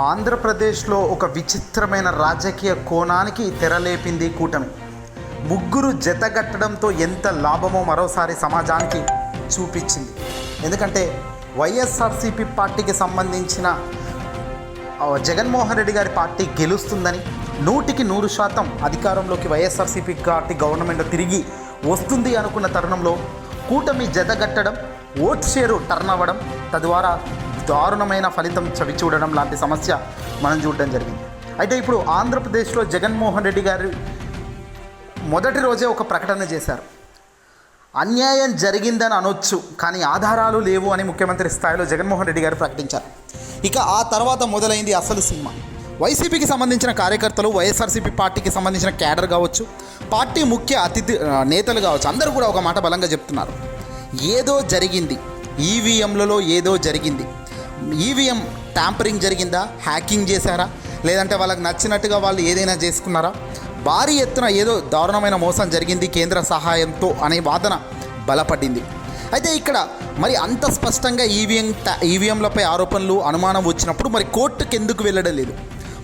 ఆంధ్రప్రదేశ్లో ఒక విచిత్రమైన రాజకీయ కోణానికి తెరలేపింది కూటమి. ముగ్గురు జతగట్టడంతో ఎంత లాభమో మరోసారి సమాజానికి చూపించింది. ఎందుకంటే వైఎస్ఆర్సీపీ పార్టీకి సంబంధించిన జగన్మోహన్ రెడ్డి గారి పార్టీ గెలుస్తుందని నూటికి నూరు శాతం అధికారంలోకి వైఎస్ఆర్సీపీ పార్టీ గవర్నమెంట్ తిరిగి వస్తుంది అనుకున్న తరుణంలో కూటమి జతగట్టడం ఓట్ షేరు టర్న్ అవ్వడం తద్వారా దారుణమైన ఫలితం చవి చూడడం లాంటి సమస్య మనం చూడడం జరిగింది. అయితే ఇప్పుడు ఆంధ్రప్రదేశ్లో జగన్మోహన్ రెడ్డి గారు మొదటి రోజే ఒక ప్రకటన చేశారు. అన్యాయం జరిగిందని అనొచ్చు కానీ ఆధారాలు లేవు అని ముఖ్యమంత్రి స్థాయిలో జగన్మోహన్ రెడ్డి గారు ప్రకటించారు. ఇక ఆ తర్వాత మొదలైంది అసలు సినిమా. వైసీపీకి సంబంధించిన కార్యకర్తలు వైఎస్ఆర్సీపీ పార్టీకి సంబంధించిన క్యాడర్ కావచ్చు పార్టీ ముఖ్య అతిథి నేతలు కావచ్చు అందరూ కూడా ఒక మాట బలంగా చెప్తున్నారు. ఏదో జరిగింది ఈవీఎంలలో ఏదో జరిగింది. ఈవీఎం ట్యాంపరింగ్ జరిగిందా? హ్యాకింగ్ చేశారా? లేదంటే వాళ్ళకి నచ్చినట్టుగా వాళ్ళు ఏదైనా చేసుకున్నారా? భారీ ఎత్తున ఏదో దారుణమైన మోసం జరిగింది కేంద్ర సహాయంతో అనే వాదన బలపడింది. అయితే ఇక్కడ మరి అంత స్పష్టంగా ఈవీఎం ఈవీఎంలపై ఆరోపణలు అనుమానం వచ్చినప్పుడు మరి కోర్టుకు ఎందుకు వెళ్ళడం లేదు?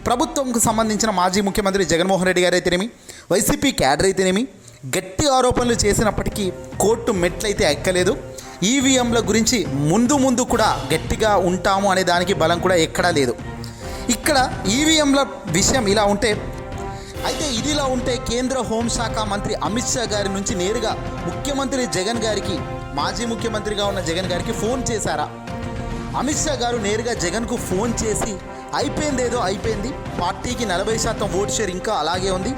ప్రభుత్వంకు సంబంధించిన మాజీ ముఖ్యమంత్రి జగన్మోహన్ రెడ్డి గారు అయితేనేమి? వైసీపీ క్యాడర్ అయితేనేమి? గట్టి ఆరోపణలు చేసినప్పటికీ కోర్టు మెట్లయితే ఎక్కలేదు. ఈవీఎంల గురించి ముందు ముందు కూడా గట్టిగా ఉంటాము అనే దానికి బలం కూడా ఎక్కడా లేదు. ఇక్కడ ఈవీఎంల విషయం ఇలా ఉంటే అయితే ఇదిలా ఉంటే కేంద్ర హోంశాఖ మంత్రి అమిత్ షా గారి నుంచి నేరుగా ముఖ్యమంత్రి జగన్ గారికి మాజీ ముఖ్యమంత్రిగా ఉన్న జగన్ గారికి ఫోన్ చేశారా? అమిత్ షా గారు నేరుగా జగన్కు ఫోన్ చేసి అయిపోయింది ఏదో అయిపోయింది పార్టీకి నలభై శాతం ఓట్ షేర్ ఇంకా అలాగే ఉంది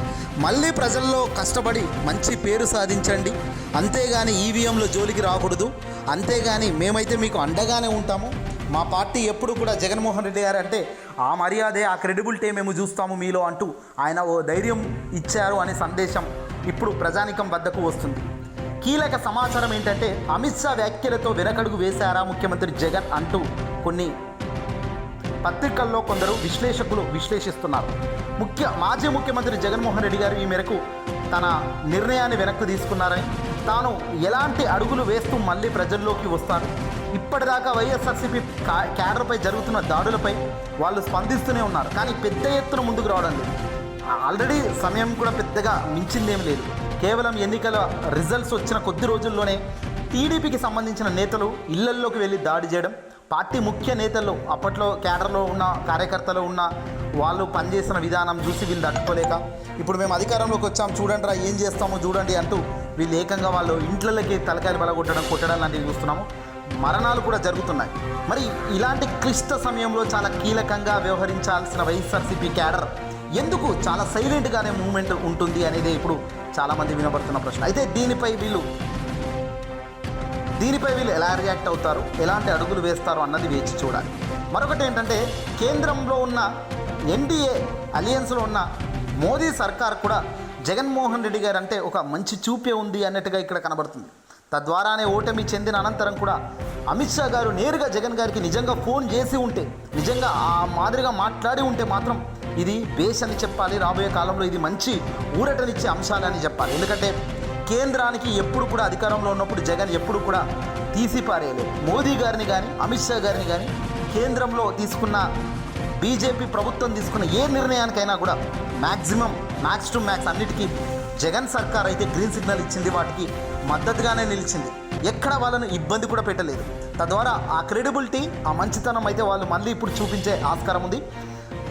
మళ్ళీ ప్రజల్లో కష్టపడి మంచి పేరు సాధించండి. అంతేగాని ఈవీఎంలో జోలికి రాకూడదు. అంతేగాని మేమైతే మీకు అండగానే ఉంటాము. మా పార్టీ ఎప్పుడు కూడా జగన్మోహన్ రెడ్డి గారు అంటే ఆ మర్యాదే ఆ క్రెడిబిలిటీ మేము చూస్తాము మీలో అంటూ ఆయన ఓ ధైర్యం ఇచ్చారు అనే సందేశం ఇప్పుడు ప్రజానికం వద్దకు వస్తుంది. కీలక సమాచారం ఏంటంటే అమిత్ షా వ్యాఖ్యలతో వెనకడుగు వేశారా ముఖ్యమంత్రి జగన్ అంటూ కొన్ని పత్రికల్లో కొందరు విశ్లేషకులు విశ్లేషిస్తున్నారు. ముఖ్య మాజీ ముఖ్యమంత్రి జగన్మోహన్ రెడ్డి గారు ఈ మేరకు తన నిర్ణయాన్ని వెనక్కి తీసుకున్నారని తాను ఎలాంటి అడుగులు వేస్తూ మళ్ళీ ప్రజల్లోకి వస్తారు. ఇప్పటిదాకా వైఎస్ఆర్సీపీ క్యాడర్పై జరుగుతున్న దాడులపై వాళ్ళు స్పందిస్తూనే ఉన్నారు. కానీ పెద్ద ఎత్తున ముందుకు రావడం లేదు. ఆల్రెడీ సమయం కూడా పెద్దగా మించిందేం లేదు. కేవలం ఎన్నికల రిజల్ట్స్ వచ్చిన కొద్ది రోజుల్లోనే టీడీపీకి సంబంధించిన నేతలు ఇళ్ళల్లోకి వెళ్ళి దాడి చేయడం పార్టీ ముఖ్య నేతలు అప్పట్లో క్యాడర్లో ఉన్న కార్యకర్తలు ఉన్న వాళ్ళు పనిచేసిన విధానం చూసి వీళ్ళు తట్టుకోలేక ఇప్పుడు మేము అధికారంలోకి వచ్చాం చూడండి రా ఏం చేస్తామో చూడండి అంటూ వీళ్ళు ఏకంగా వాళ్ళు ఇంట్లకి తలకాయలు బలగొట్టడం కొట్టడం లాంటివి చూస్తున్నాము. మరణాలు కూడా జరుగుతున్నాయి. మరి ఇలాంటి క్లిష్ట సమయంలో చాలా కీలకంగా వ్యవహరించాల్సిన వైఎస్ఆర్సీపీ క్యాడర్ ఎందుకు చాలా సైలెంట్గానే మూమెంట్ ఉంటుంది అనేది ఇప్పుడు చాలామంది వినబడుతున్న ప్రశ్న. అయితే దీనిపై వీళ్ళు దీనిపై వీళ్ళు ఎలా రియాక్ట్ అవుతారు? ఎలాంటి అడుగులు వేస్తారు అన్నది వేచి చూడాలి. మరొకటి ఏంటంటే కేంద్రంలో ఉన్న ఎన్డీఏ అలియన్స్లో ఉన్న మోదీ సర్కార్ కూడా జగన్మోహన్ రెడ్డి గారు అంటే ఒక మంచి చూపే ఉంది అన్నట్టుగా ఇక్కడ కనబడుతుంది. తద్వారానే ఓటమి చెందిన అనంతరం కూడా అమిత్ షా గారు నేరుగా జగన్ గారికి నిజంగా ఫోన్ చేసి ఉంటే నిజంగా ఆ మాదిరిగా మాట్లాడి ఉంటే మాత్రం ఇది బేస్ అని చెప్పాలి. రాబోయే కాలంలో ఇది మంచి ఊరటనిచ్చే అంశాలని చెప్పాలి. ఎందుకంటే కేంద్రానికి ఎప్పుడు కూడా అధికారంలో ఉన్నప్పుడు జగన్ ఎప్పుడు కూడా తీసి పారేయలేదు. మోదీ గారిని కానీ అమిత్ షా గారిని కానీ కేంద్రంలో తీసుకున్న బీజేపీ ప్రభుత్వం తీసుకున్న ఏ నిర్ణయానికైనా కూడా మ్యాక్సిమం మ్యాక్స్ టు మ్యాక్స్ అన్నిటికీ జగన్ సర్కార్ అయితే గ్రీన్ సిగ్నల్ ఇచ్చింది వాటికి మద్దతుగానే నిలిచింది. ఎక్కడ వాళ్ళను ఇబ్బంది కూడా పెట్టలేదు. తద్వారా ఆ క్రెడిబిలిటీ ఆ మంచితనం అయితే వాళ్ళు మళ్ళీ ఇప్పుడు చూపించే ఆస్కారం ఉంది.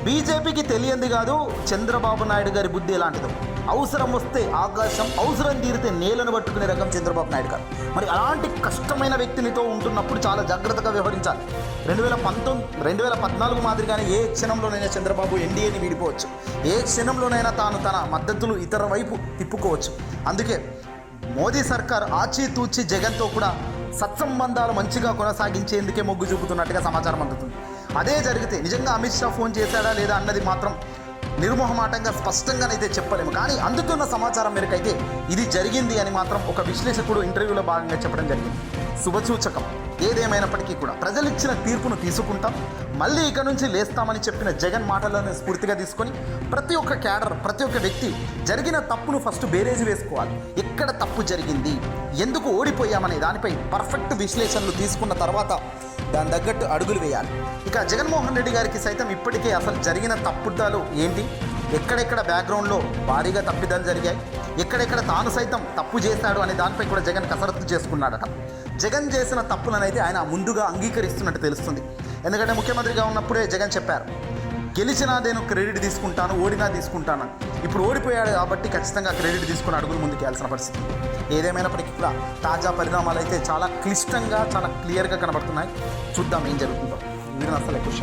బీజేపీకి తెలియంది కాదు చంద్రబాబు నాయుడు గారి బుద్ధి ఎలాంటిదో. అవసరం వస్తే ఆకాశం అవసరం తీరితే నేలను పట్టుకునే రకం చంద్రబాబు నాయుడు గారు. మరి అలాంటి కష్టమైన వ్యక్తినితో ఉంటున్నప్పుడు చాలా జాగ్రత్తగా వ్యవహరించాలి. రెండు వేల పంతొమ్మిది రెండు వేల పద్నాలుగు మాదిరిగానే ఏ క్షణంలోనైనా చంద్రబాబు ఎన్డీఏని విడిపోవచ్చు. ఏ క్షణంలోనైనా తాను తన మద్దతులు ఇతర వైపు తిప్పుకోవచ్చు. అందుకే మోదీ సర్కార్ ఆచితూచి జగన్తో కూడా సత్సంబంధాలు మంచిగా కొనసాగించేందుకే మొగ్గు చూపుతున్నట్టుగా సమాచారం అందుతుంది. అదే జరిగితే నిజంగా అమిత్ షా ఫోన్ చేశాడా లేదా అన్నది మాత్రం నిర్మోహమాటంగా స్పష్టంగానైతే చెప్పలేము. కానీ అందుతున్న సమాచారం మేరకైతే ఇది జరిగింది అని మాత్రం ఒక విశ్లేషకుడు ఇంటర్వ్యూలో భాగంగా చెప్పడం జరిగింది. శుభసూచకం. ఏదేమైనప్పటికీ కూడా ప్రజలు ఇచ్చిన తీర్పును తీసుకుంటాం. మళ్ళీ ఇక నుంచి లేస్తామని చెప్పిన జగన్ మాటలను స్ఫూర్తిగా తీసుకొని ప్రతి ఒక్క క్యాడర్ ప్రతి ఒక్క వ్యక్తి జరిగిన తప్పును ఫస్ట్ బేరేజ్ వేసుకోవాలి. ఎక్కడ తప్పు జరిగింది? ఎందుకు ఓడిపోయామనే దానిపై పర్ఫెక్ట్ విశ్లేషణలు తీసుకున్న తర్వాత దాని తగ్గట్టు అడుగులు వేయాలి. ఇక జగన్మోహన్ రెడ్డి గారికి సైతం ఇప్పటికే అసలు జరిగిన తప్పుదాలు ఏంటి? ఎక్కడెక్కడ బ్యాక్గ్రౌండ్లో భారీగా తప్పిదాలు జరిగాయి? ఎక్కడెక్కడ తాను సైతం తప్పు చేశాడు అనే దానిపై కూడా జగన్ కసరత్తు చేసుకున్నాడట. జగన్ చేసిన తప్పులనైతే ఆయన ముందుగా అంగీకరిస్తున్నట్టు తెలుస్తుంది. ఎందుకంటే ముఖ్యమంత్రిగా ఉన్నప్పుడే జగన్ చెప్పారు గెలిచినా నేను క్రెడిట్ తీసుకుంటాను ఓడినా తీసుకుంటాను. ఇప్పుడు ఓడిపోయాడు కాబట్టి ఖచ్చితంగా క్రెడిట్ తీసుకుని అడుగులు ముందుకు వెళ్ళాల్సిన పరిస్థితి. ఏదేమైనప్పటికీ కూడా తాజా పరిణామాలు అయితే చాలా క్లిష్టంగా చాలా క్లియర్గా కనబడుతున్నాయి. చూద్దాం ఏం జరుగుతుందో. వీడిని అసలు ఎక్కువ